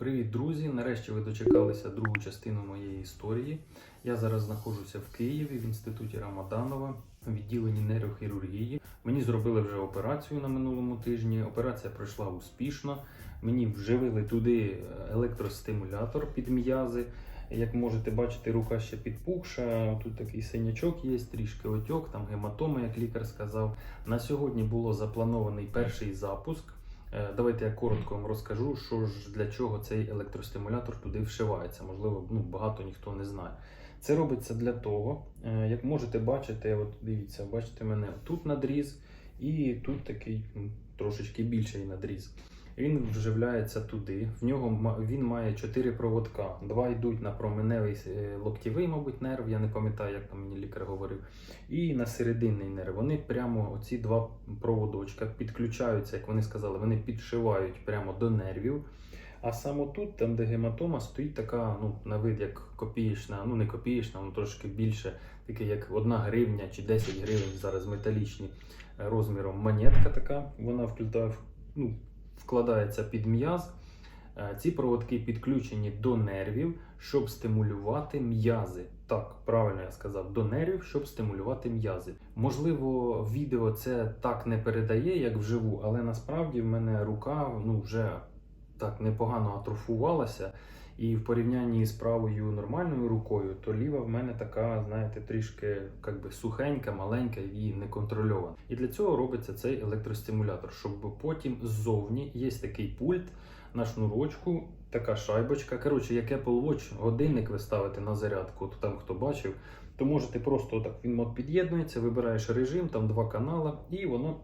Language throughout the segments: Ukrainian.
Привіт, друзі! Нарешті ви дочекалися другу частину моєї історії. Я зараз знаходжуся в Києві в інституті Рамаданова, в відділенні нейрохірургії. Мені зробили вже операцію на минулому тижні. Операція пройшла успішно. Мені вживили туди електростимулятор під м'язи. Як можете бачити, рука ще підпухша. Тут такий синячок є, трішки отьок, там гематома, як лікар сказав. На сьогодні було запланований перший запуск. Е, Давайте я коротко вам розкажу, що ж для чого цей електростимулятор туди вшивається. Можливо, ну, багато ніхто не знає. Це робиться для того, е, як можете бачити, от дивіться, бачите мене тут надріз, і тут такий трошечки більший надріз. Він вживляється туди. В нього він має чотири проводка. Два йдуть на променевий е, локтєвий, мабуть, нерв. Я не пам'ятаю, як там мені лікар говорив. І на серединний нерв. Вони прямо оці два проводочка підключаються, як вони сказали, вони підшивають прямо до нервів. А саме тут, там, де гематома, стоїть така, ну, на вид як копієчна, ну не копієчна, ну трошки більше, таке як 1 гривня чи 10 гривень зараз металічні е, розміром монетка така. Вона вкладає, ну, вкладається під м'яз. Е, Ці проводки підключені до нервів, щоб стимулювати м'язи. Так, правильно я сказав, до нервів, щоб стимулювати м'язи. Можливо, відео це так не передає, як вживу, але насправді в мене рука ну, вже так непогано атрофувалася. І в порівнянні з правою нормальною рукою, то ліва в мене така, знаєте, трішки як би, сухенька, маленька і неконтрольована. І для цього робиться цей електростимулятор, щоб потім ззовні є такий пульт на шнурочку, така шайбочка. Коротше, як Apple Watch, годинник ви ставите на зарядку, то там хто бачив, то можете просто отак він от під'єднується, вибираєш режим, там два канали, і воно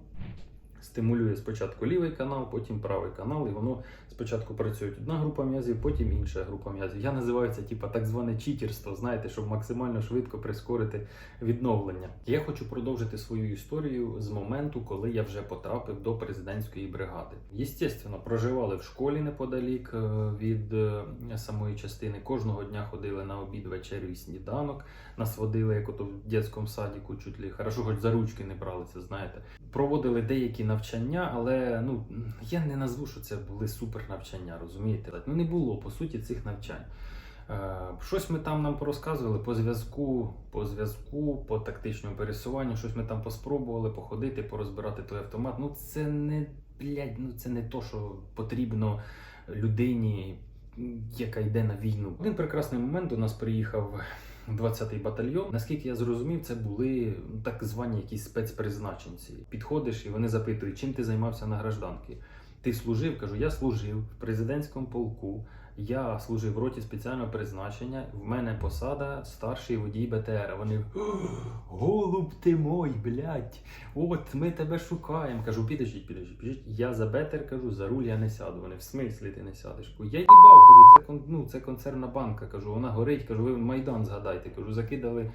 стимулює спочатку лівий канал, потім правий канал, і воно спочатку працює одна група м'язів, потім інша група м'язів. Я називаю це типа так зване читерство, знаєте, щоб максимально швидко прискорити відновлення. Я хочу продовжити свою історію з моменту, коли я вже потрапив до президентської бригади. Єстественно, проживали в школі неподалік е, від е, самої частини. Кожного дня ходили на обід, вечерю і сніданок. Нас водили, як ото в дитячому садіку, чуть ли хорошо, хоч за ручки не бралися, знаєте. Проводили деякі навчання, але ну я не назву, що це були супер навчання, розумієте? Ну не було по суті цих навчань. Е, Щось ми там нам порозказували по зв'язку, по зв'язку, по тактичному пересуванню, щось ми там поспробували походити, порозбирати той автомат. Ну це не блядь, ну це не то, що потрібно людині, яка йде на війну. Один прекрасний момент до нас приїхав 20-й батальйон. Наскільки я зрозумів, це були ну, так звані якісь спецпризначенці. Підходиш і вони запитують, чим ти займався на гражданки. Ти служив? Кажу, я служив в президентському полку. Я служив в роті спеціального призначення. В мене посада старший водій БТР. Вони голуб ти мой, блядь, от ми тебе шукаємо. Кажу, підождіть, підождіть, підождіть. Я за БТР кажу, за руль я не сяду. Вони в смислі ти не сядеш. Я їбав, кажу, це ну, це концерна банка. Кажу, вона горить. Кажу, ви майдан згадайте. Кажу, закидали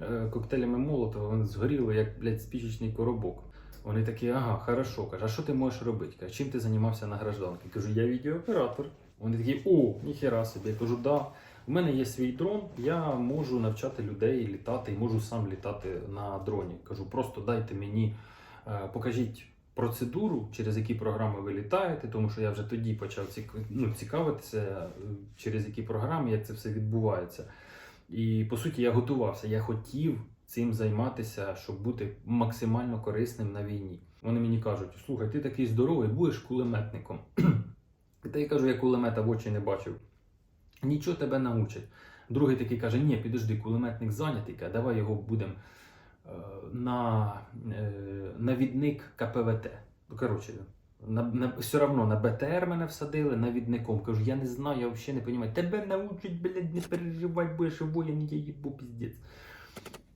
е, коктейлями Молотова, вони згоріли, як блядь, спічечний коробок. Вони такі, ага, хорошо. Каже, а що ти можеш робити? Каже, чим ти займався на гражданці? Кажу, я відеооператор. Вони такі, о, ніхера собі. Я кажу, да. У мене є свій дрон, я можу навчати людей літати і можу сам літати на дроні. Кажу, просто дайте мені, е, покажіть процедуру, через які програми ви літаєте, тому що я вже тоді почав ну, цікавитися, е, через які програми, як це все відбувається. І по суті, я готувався. Я хотів цим займатися, щоб бути максимально корисним на війні. Вони мені кажуть: слухай, ти такий здоровий, будеш кулеметником. Та я кажу, я кулемета в очі не бачив. Нічого тебе научать. Другий такий каже: ні, підожди, кулеметник зайнятий, каже, давай його будемо е, на е, навідник КПВТ. Ну, коротше, на, на, все одно на БТР мене всадили навідником. Кажу, я не знаю, я взагалі не розумію. Тебе научать, блядь, не переживай, будеш воєн, я їбу піздець.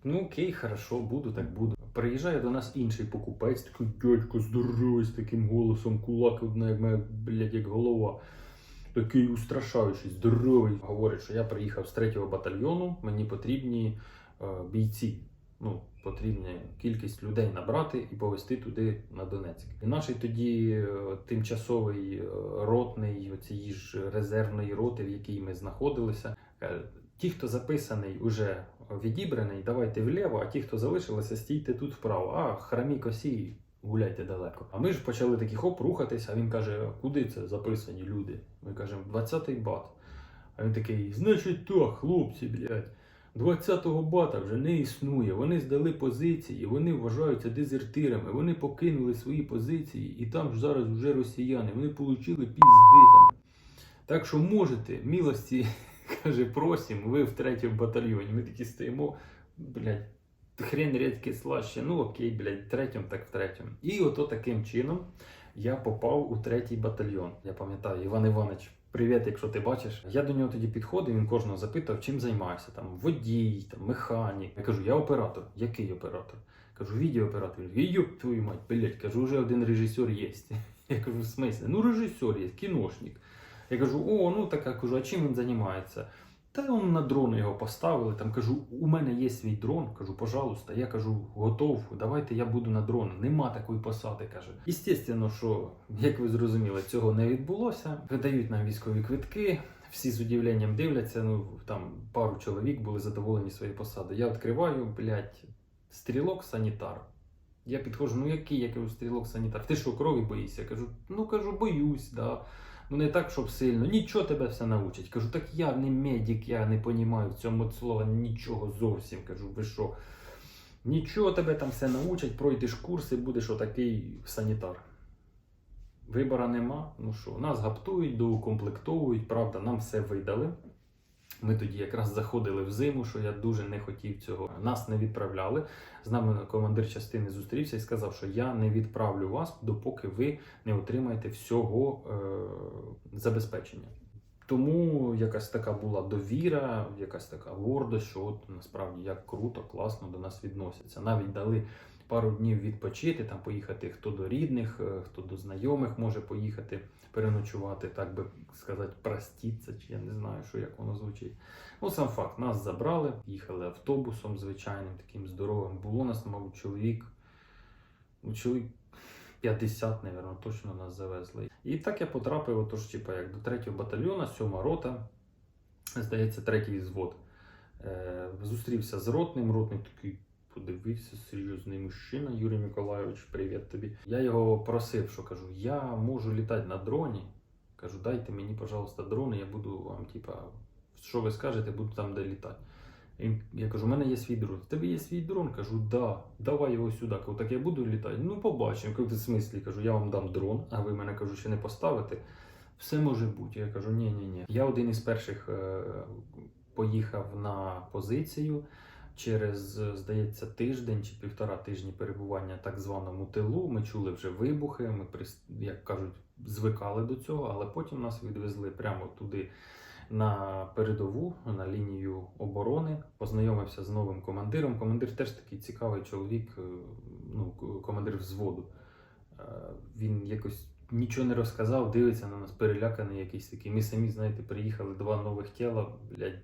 Ну окей, хорошо, буду, так буду. Приїжджає до нас інший покупець, такий дядько здоровий, з таким голосом, кулак одна, як блядь, як голова. Такий устрашаючий, здоровий. Говорить, що я приїхав з 3-го батальйону, мені потрібні е, бійці. Ну, потрібна кількість людей набрати і повезти туди на Донецьк. І наш тоді е, тимчасовий е, ротний цієї ж резервної роти, в якій ми знаходилися, каже, ті, хто записаний, уже відібраний, давайте вліво, а ті, хто залишилися, стійте тут вправо. А, храмі косі, гуляйте далеко. А ми ж почали такі хоп рухатися, а він каже, куди це записані люди? Ми кажемо, 20-й бат. А він такий, значить так, хлопці, блядь, 20-го бата вже не існує. Вони здали позиції, вони вважаються дезертирами, вони покинули свої позиції, і там ж зараз вже росіяни, вони отримали пізди там. Так що можете, милості, каже, просім, ви в третьому батальйоні. Ми такі стоїмо, блядь, хрен рідке слаще, ну окей, блядь, в третьому, так в третьому. І ото таким чином я попав у третій батальйон. Я пам'ятаю, Іван Іванович, привіт, якщо ти бачиш. Я до нього тоді підходив, він кожного запитав, чим займаєшся. Там водій, там механік. Я кажу, я оператор. Який оператор? Кажу, відеооператор. Відео, твою мать, блядь, кажу, вже один режисер є. Я кажу, в смислі? Ну, режисер є, кіношник. Я кажу, о, ну така кажу, а чим він займається? Та он на дрон його поставили. Там кажу, у мене є свій дрон. Кажу, пожалуйста, я кажу, готов. Давайте я буду на дрон. Нема такої посади. каже. Естественно, що як ви зрозуміли, цього не відбулося. Видають нам військові квитки. Всі з удивленням дивляться. Ну там пару чоловік були задоволені своєю посадою. Я відкриваю, блядь, стрілок санітар. Я підходжу, ну який я кажу, стрілок санітар? Ти що, крові боїшся? Я кажу, ну кажу, боюсь, да. Ну не так, щоб сильно. Нічого тебе все научить. Кажу, так я не медик, я не понімаю в цьому слова нічого зовсім. Кажу, ви що? Нічого тебе там все научать, пройдеш курси, будеш отакий санітар. Вибора нема. Ну що, нас гаптують, доукомплектовують, правда, нам все видали. Ми тоді якраз заходили в зиму, що я дуже не хотів цього. Нас не відправляли. З нами командир частини зустрівся і сказав, що я не відправлю вас, допоки ви не отримаєте всього е- забезпечення. Тому якась така була довіра, якась така гордость, що от насправді як круто, класно до нас відносяться. Навіть дали пару днів відпочити, там поїхати хто до рідних, е, хто до знайомих може поїхати переночувати, так би сказати, простіться, чи я не знаю, що як воно звучить. Ну, сам факт, нас забрали, їхали автобусом звичайним, таким здоровим. Було нас, мабуть, чоловік. Ну, чоловік 50, напевно, точно нас завезли. І так я потрапив, отож, типа, як до третього батальйону, сьома рота, здається, третій звод. Е, зустрівся з ротним, ротний такий. Подивився, серйозний мужчина, Юрій Миколайович, привіт тобі. Я його просив, що кажу, я можу літати на дроні. Кажу, дайте мені, пожалуйста, дрони, я буду вам, типа, що ви скажете, буду там, де літати. Я кажу, у мене є свій дрон. Тебе є свій дрон? Кажу, да, давай його сюди. Кажу, так я буду літати. Ну, побачимо. Кажу, в смислі, кажу, я вам дам дрон, а ви мене кажу, ще не поставите. Все може бути. Я кажу, ні, ні, ні. Я один із перших е, поїхав на позицію. Через, здається, тиждень чи півтора тижні перебування так званому тилу ми чули вже вибухи. Ми як кажуть, звикали до цього, але потім нас відвезли прямо туди на передову, на лінію оборони. Познайомився з новим командиром. Командир теж такий цікавий чоловік, е, ну, командир взводу. Е, Він якось нічого не розказав, дивиться на нас, переляканий якийсь такий. Ми самі, знаєте, приїхали два нових тіла, блядь,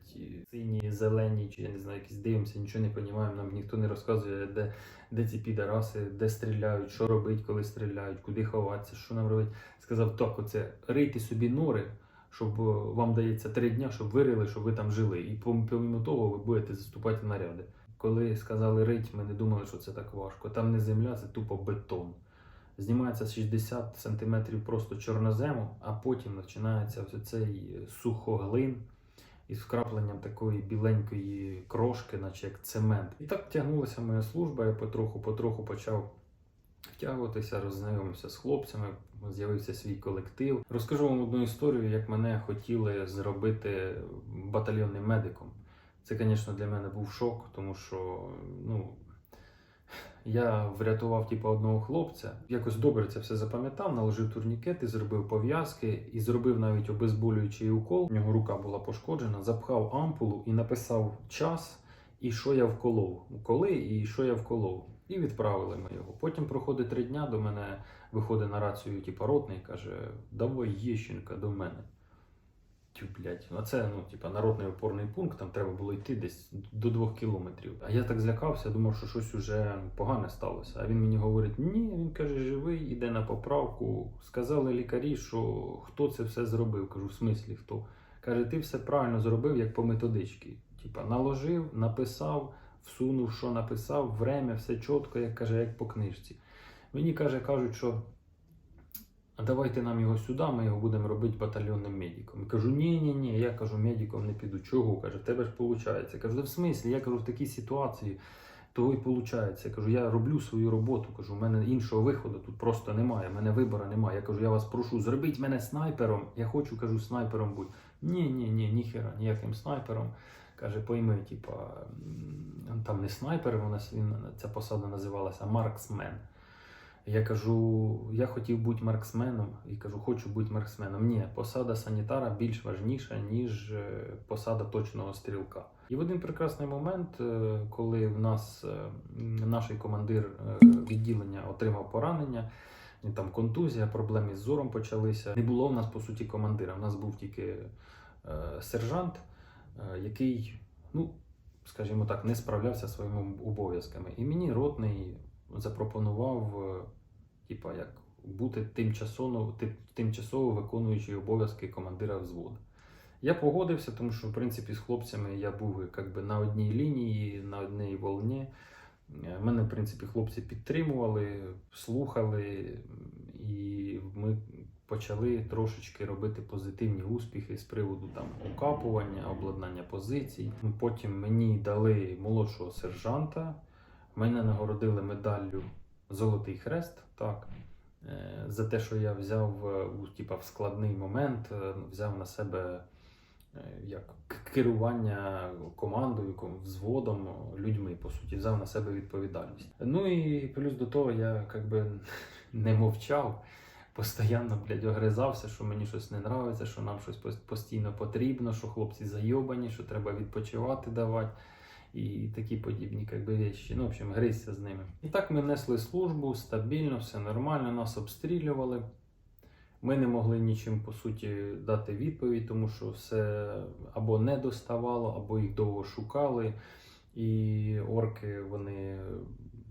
сині, зелені, чи я не знаю, якісь дивимося, нічого не розуміємо, нам ніхто не розказує, де, де ці підараси, де стріляють, що робить, коли стріляють, куди ховатися, що нам робити. Сказав, так, оце рийте собі нори, щоб е, вам дається три дня, щоб ви рили, щоб ви там жили. І пом- помимо того, ви будете заступати в наряди. Коли сказали рить, ми не думали, що це так важко. Там не земля, це тупо бетон. Знімається 60 см просто чорнозему, а потім починається ось цей сухоглин із вкрапленням такої біленької крошки, наче як цемент. І так тягнулася моя служба, я потроху-потроху почав втягуватися, роззнайомився з хлопцями, з'явився свій колектив. Розкажу вам одну історію, як мене хотіли зробити батальйонним медиком. Це, звісно, для мене був шок, тому що ну, я врятував типу, одного хлопця. Якось добре це все запам'ятав, наложив турнікети, зробив пов'язки і зробив навіть обезболюючий укол. У нього рука була пошкоджена, запхав ампулу і написав час і що я вколов. Коли і що я вколов. І відправили ми його. Потім проходить три дня, до мене виходить на рацію, типу, ротний, каже: Давай Єщенка до мене. Тю, блядь. А це, ну, типа, народний опорний пункт, там треба було йти десь до двох кілометрів. А я так злякався, думав, що щось уже погане сталося. А він мені говорить: ні, він каже, живий, іде на поправку. Сказали лікарі, що хто це все зробив. Кажу, в смислі хто? Каже, ти все правильно зробив, як по методичці. Типа, наложив, написав, всунув, що написав, время, все чітко, як каже, як по книжці. Мені каже, кажуть, що а давайте нам його сюди, ми його будемо робити батальйонним медиком. Я кажу, ні, ні, ні, я кажу, медиком не піду. Чого? Каже, в тебе ж виходить. Я кажу, да в смислі, я кажу, в такій ситуації того і виходить. Я кажу, я роблю свою роботу. Кажу, у мене іншого виходу тут просто немає. У мене вибору немає. Я кажу, я вас прошу, зробіть мене снайпером. Я хочу, кажу, снайпером бути. Ні, ні, ні, ніхера, ніяким снайпером. Каже, пойми, типа, там не снайпер, вона ця посада називалася, марксмен. Я кажу, я хотів бути марксменом і кажу, хочу бути марксменом. Ні, посада санітара більш важніша, ніж е, посада точного стрілка. І в один прекрасний момент, е, коли в нас е, наш командир відділення отримав поранення, там контузія, проблеми з зором почалися. Не було в нас по суті командира. В нас був тільки сержант, який, ну скажімо так, не справлявся своїми обов'язками. І мені ротний запропонував, типа, як бути тимчасово, тимчасово виконуючий обов'язки командира взводу. Я погодився, тому що в принципі з хлопцями я був як би, на одній лінії, на одній волні. Е, Мене, в принципі, хлопці підтримували, слухали, і ми почали трошечки робити позитивні успіхи з приводу там окапування, обладнання позицій. Потім мені дали молодшого сержанта. Мене нагородили медаллю Золотий Хрест. Так. Е, За те, що я взяв е, у, типа, в складний момент, е, взяв на себе як керування командою, взводом, людьми, по суті, взяв на себе відповідальність. Ну і плюс до того я як би не мовчав, постійно, блядь, огризався, що мені щось не нравиться, що нам щось постійно потрібно, що хлопці зайобані, що треба відпочивати давати. І такі подібні як би, речі. Ну, в общем, гризся з ними. І так ми несли службу стабільно, все нормально, нас обстрілювали. Ми не могли нічим по суті дати відповідь, тому що все або не доставало, або їх довго шукали. І орки вони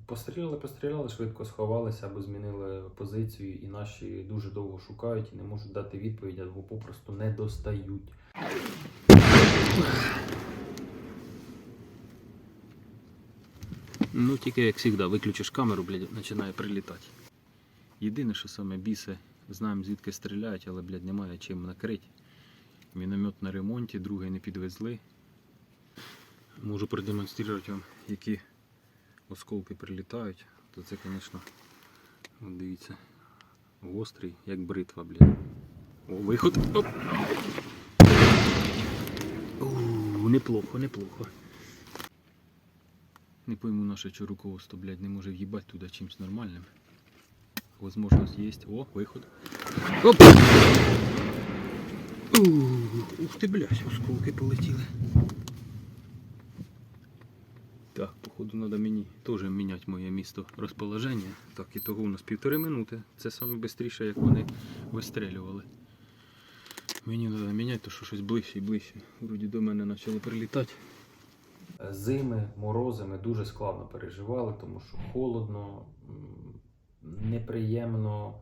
постріляли, постріляли, швидко сховалися або змінили позицію, і наші дуже довго шукають і не можуть дати відповідь, або попросту не достають. Ну, тільки як завжди, виключиш камеру, блядь, починає прилітати. Єдине, що саме бісе, знаємо звідки стріляють, але, блядь, немає чим накрити. Міномет на ремонті, другий не підвезли. Можу продемонструвати вам, які осколки прилітають. То це, звісно, дивіться, гострий, як бритва, блядь. О, виход. Оп. Неплохо, неплохо. Не пойму наше що руководство, блядь, не може в'їбати туди чимось нормальним. Возможность есть. О, виход. Оп! Ух ти, блядь, осколки полетіли. Так, походу треба мені теж міняти моє місто розположення. Так, і того у нас півтори минути. Це швидше, як вони вистрелювали. Мені треба міняти, то що щось ближче і ближче. Вроді до мене почали прилітати. Зими, морози ми дуже складно переживали, тому що холодно, неприємно.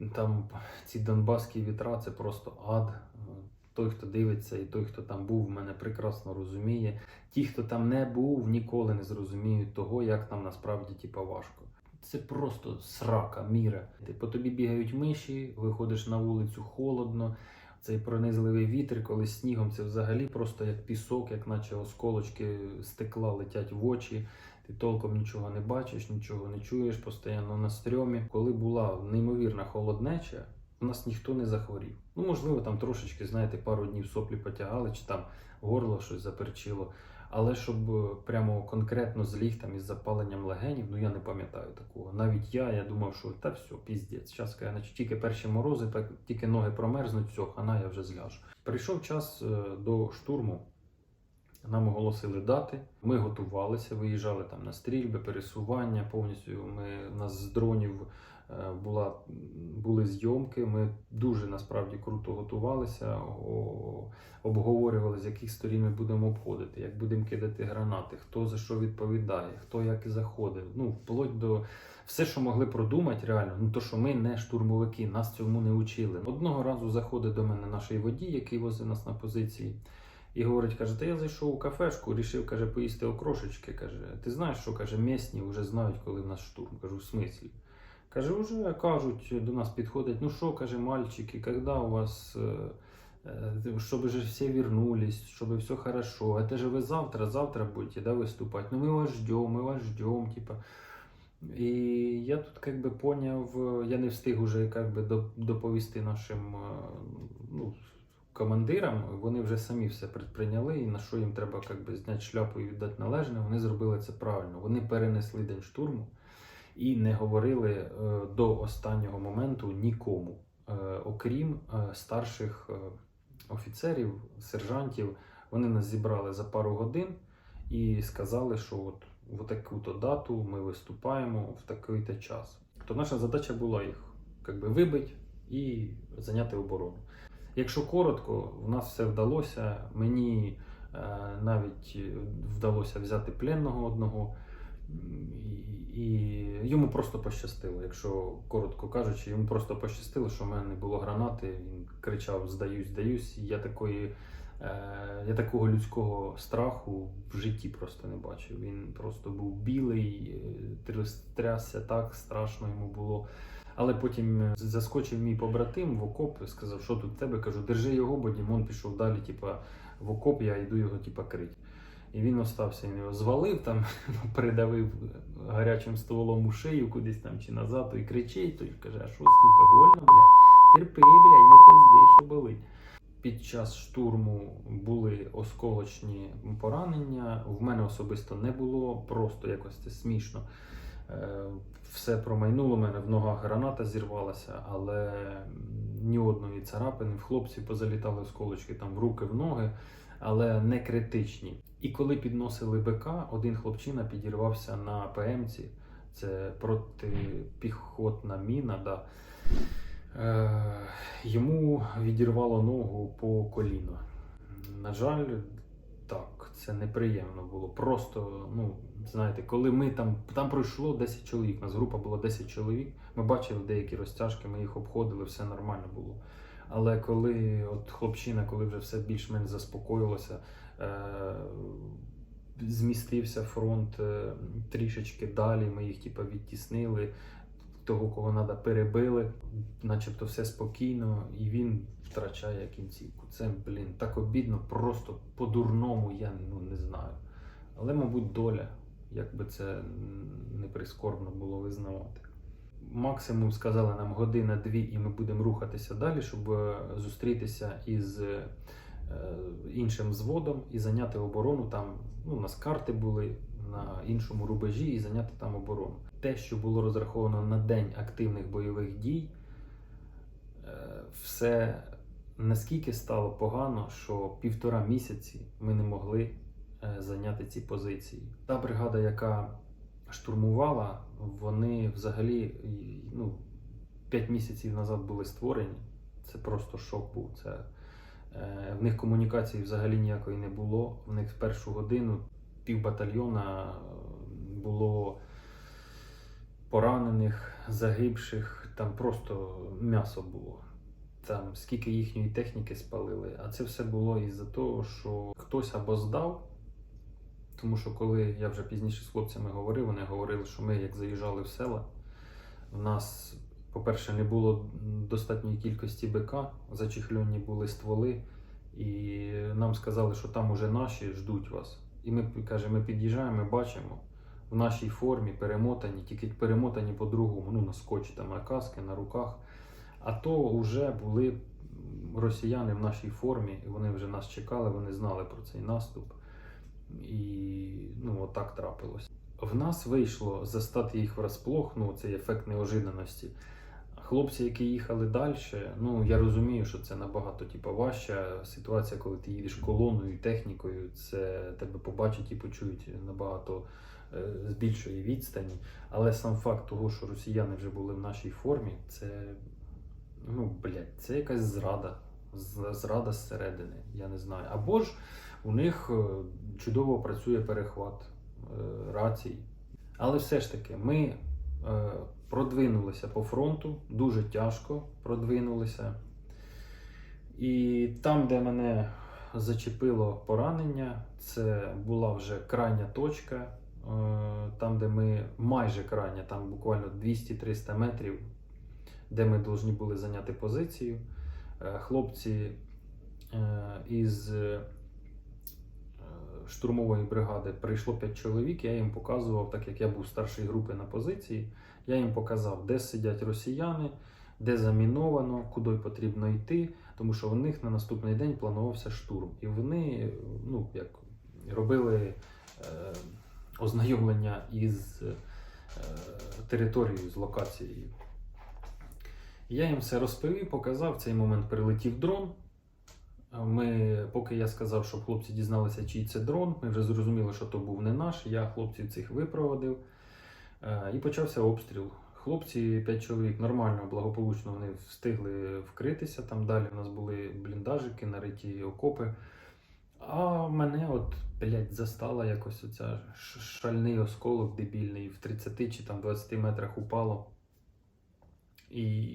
Е, Там ці донбаські вітра це просто ад. Е, Той, хто дивиться, і той, хто там був, мене прекрасно розуміє. Ті, хто там не був, ніколи не зрозуміють того, як там насправді типа, важко. Це просто срака, міра. Ти по тобі бігають миші, виходиш на вулицю холодно. Цей пронизливий вітер, коли снігом це взагалі просто як пісок, як наче осколочки стекла летять в очі. Ти толком нічого не бачиш, нічого не чуєш, постійно на стрьомі. Коли була неймовірна холоднеча, у нас ніхто не захворів. Ну, можливо, там трошечки, знаєте, пару днів соплі потягали, чи там горло щось заперчило. Але щоб е, прямо конкретно зліг там із запаленням легенів, ну я не пам'ятаю такого. Навіть я, я думав, що та все, піздець. Зараз наче тільки перші морози, так тільки ноги промерзнуть, все, хана я вже зляжу. Прийшов час е, до штурму. Нам оголосили дати. Ми готувалися, виїжджали там на стрільби, пересування. Повністю ми нас з дронів була, були зйомки. Ми дуже насправді круто готувалися, обговорювали, з яких сторін ми будемо обходити, як будемо кидати гранати, хто за що відповідає, хто як заходив. Ну, вплоть до все, що могли продумати, реально, ну то що ми не штурмовики, нас цьому не учили. Одного разу заходить до мене наш водій, який возив нас на позиції. І говорить, каже, та я зайшов у кафешку, рішив, каже, поїсти окрошечки. Каже, ти знаєш, що каже, місні вже знають, коли в нас штурм. Кажу, в смислі? Каже, вже кажуть, до нас підходять, ну що, каже, мальчики, когда у вас, э, э, чтобы же все вернулись, чтобы все хорошо, это же вы завтра, завтра будете, да, выступать, ну мы вас ждем, мы вас ждем, типа. І я тут как би поняв, е, я не встиг уже как би до- доповісти нашим е, ну, командирам, вони вже самі все предприйняли, і на що їм треба как би, зняти шляпу і віддати належне, вони зробили це правильно. Вони перенесли день штурму і не говорили е, до останнього моменту нікому, е, окрім е, старших офіцерів, сержантів. Вони нас зібрали за пару годин і сказали, що от в таку-то дату ми виступаємо в такий-то час. То наша задача була їх как би, вибити і зайняти оборону. Якщо коротко, в нас все вдалося. Мені навіть вдалося взяти пленного одного, і, йому просто пощастило. Якщо коротко кажучи, йому просто пощастило, що в мене не було гранати. Він кричав: Здаюсь, здаюсь. Я такої. Е, Я такого людського страху в житті просто не бачив. Він просто був білий, е, трясся так, страшно йому було. Але потім е, заскочив мій побратим в окоп сказав, що тут в тебе. Кажу, держи його, бо Дімон пішов далі, типа, в окоп, я йду його типа, крить. І він остався, він його звалив, там, придавив гарячим стволом у шию кудись там чи назад, і кричить, той каже, а що, сука, больно, блядь? Терпи, блядь, не пизди, що болить. Під час штурму були осколочні поранення. В мене особисто не було, просто якось це смішно. Е, Все промайнуло, у мене в ногах граната зірвалася, але ні одної царапини. В хлопців позалітали осколочки там в руки, в ноги, але не критичні. І коли підносили БК, один хлопчина підірвався на ПМці. Це протипіхотна міна. Да. Е, йому відірвало ногу по коліно. На жаль, так, це неприємно було. Просто, ну, знаєте, коли ми там, там пройшло 10 чоловік, у нас група була 10 чоловік, ми бачили деякі розтяжки, ми їх обходили, все нормально було. Але коли от хлопчина, коли вже все більш-менш заспокоїлося, е, змістився фронт е, трішечки далі, ми їх типу, відтіснили, того, кого треба, перебили, начебто все спокійно, і він втрачає кінцівку. Це, блін, так обідно, просто по-дурному, я ну, не знаю. Але, мабуть, доля, як би це не прискорбно було визнавати. Максимум сказали нам година-дві, і ми будемо рухатися далі, щоб е, зустрітися із е, іншим взводом і зайняти оборону. Там ну, у нас карти були на іншому рубежі і зайняти там оборону. Те, що було розраховано на день активних бойових дій, е, все наскільки стало погано, що півтора місяці ми не могли зайняти ці позиції. Та бригада, яка штурмувала, вони взагалі ну, 5 місяців назад були створені. Це просто шок був. Це, е, в них комунікації взагалі ніякої не було. В них в першу годину пів батальйона було поранених, загибших, там просто м'ясо було. Там скільки їхньої техніки спалили. А це все було із-за того, що хтось або здав. Тому що коли я вже пізніше з хлопцями говорив, вони говорили, що ми як заїжджали в села, в нас, по-перше, не було достатньої кількості БК, зачехльонні були стволи, і нам сказали, що там уже наші ждуть вас. І ми каже, ми під'їжджаємо, ми бачимо в нашій формі перемотані, тільки перемотані по-другому, ну на скотчі, там на каски, на руках. А то вже були росіяни в нашій формі, і вони вже нас чекали, вони знали про цей наступ. І ну, отак трапилось. В нас вийшло застати їх врасплох, ну цей ефект неожиданості. Хлопці, які їхали далі, ну я розумію, що це набагато типу, важча ситуація, коли ти їдеш колоною, технікою, це тебе побачать і почують набагато е, з більшої відстані. Але сам факт того, що росіяни вже були в нашій формі, це ну, блядь, це якась зрада. Зрада зсередини, я не знаю. Або ж у них е, чудово працює перехват е, рацій. Але все ж таки, ми е, продвинулися по фронту, дуже тяжко продвинулися. І там, де мене зачепило поранення. Це була вже крайня точка, там, де ми майже крайня, там буквально 200-300 метрів, де ми повинні були зайняти позицію. Хлопці із штурмової бригади прийшло 5 чоловік. Я їм показував, так як я був старшої групи на позиції, я їм показав, де сидять росіяни, де заміновано, куди потрібно йти, тому що у них на наступний день планувався штурм. І вони ну, як, робили е, ознайомлення із е, територією, з локацією. Я їм все розповів, показав. В цей момент прилетів дрон. Ми, поки я сказав, щоб хлопці дізналися, чий це дрон, ми вже зрозуміли, що то був не наш. Я хлопців цих випроводив. Е, І почався обстріл. Хлопці, 5 чоловік, нормально, благополучно вони встигли вкритися. Там далі у нас були бліндажики, нариті окопи. А мене от, блядь, застала якось оця шальний осколок дебільний в 30 чи там 20 метрах упало. І,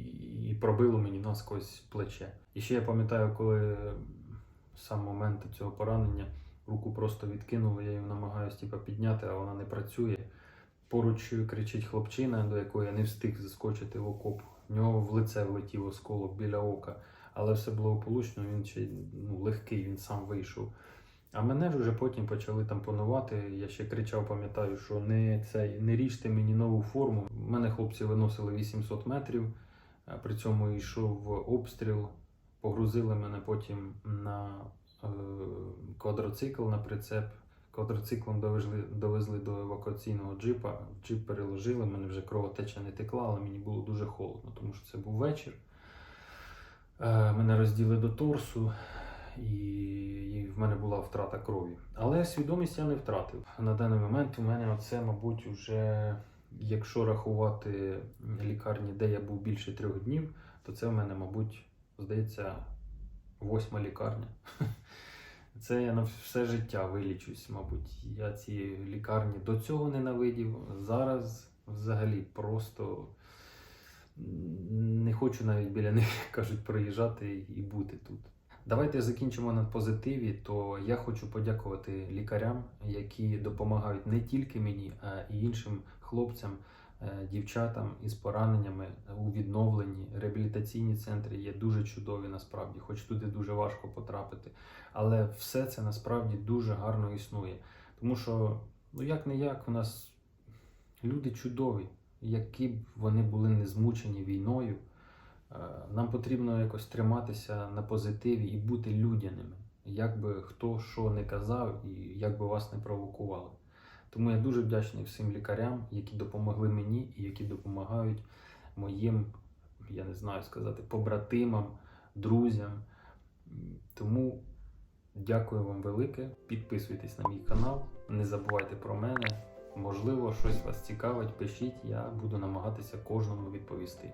і пробило мені насквозь плече. І ще я пам'ятаю, коли сам момент цього поранення руку просто відкинули, я її намагаюся типу, підняти, а вона не працює. Поруч кричить хлопчина, до якої я не встиг заскочити в окоп. В нього в лице влетів осколок біля ока. Але все благополучно, він ще ну, легкий, він сам вийшов. А мене ж вже потім почали тампонувати. Я ще кричав, пам'ятаю, що не, цей, не ріжте мені нову форму. Мене хлопці виносили 800 метрів, при цьому йшов обстріл. Погрузили мене потім на е, квадроцикл на прицеп. Квадроциклом довезли, довезли до евакуаційного джипа. Джип переложили, мене вже кровотеча не текла, але мені було дуже холодно, тому що це був вечір. Е, мене розділи до торсу, і, в мене була втрата крові. Але свідомість я не втратив. На даний момент у мене оце, мабуть, вже, якщо рахувати лікарні, де я був більше трьох днів, то це в мене, мабуть, здається, восьма лікарня. Це я на все життя вилічусь, мабуть. Я ці лікарні до цього ненавидів. Зараз взагалі просто не хочу навіть біля них кажуть проїжджати і бути тут. Давайте закінчимо на позитиві. То я хочу подякувати лікарям, які допомагають не тільки мені, а і іншим хлопцям, е, дівчатам із пораненнями у відновленні. Реабілітаційні центри є дуже чудові насправді, хоч туди дуже важко потрапити. Але все це насправді дуже гарно існує. Тому що, ну як не як, у нас люди чудові, які б вони були не змучені війною. Е, Нам потрібно якось триматися на позитиві і бути людяними, як би хто що не казав і як би вас не провокували. Тому я дуже вдячний всім лікарям, які допомогли мені і які допомагають моїм, я не знаю сказати, побратимам, друзям. Тому дякую вам велике. Підписуйтесь на мій канал, не забувайте про мене. Можливо, щось вас цікавить, пишіть, я буду намагатися кожному відповісти.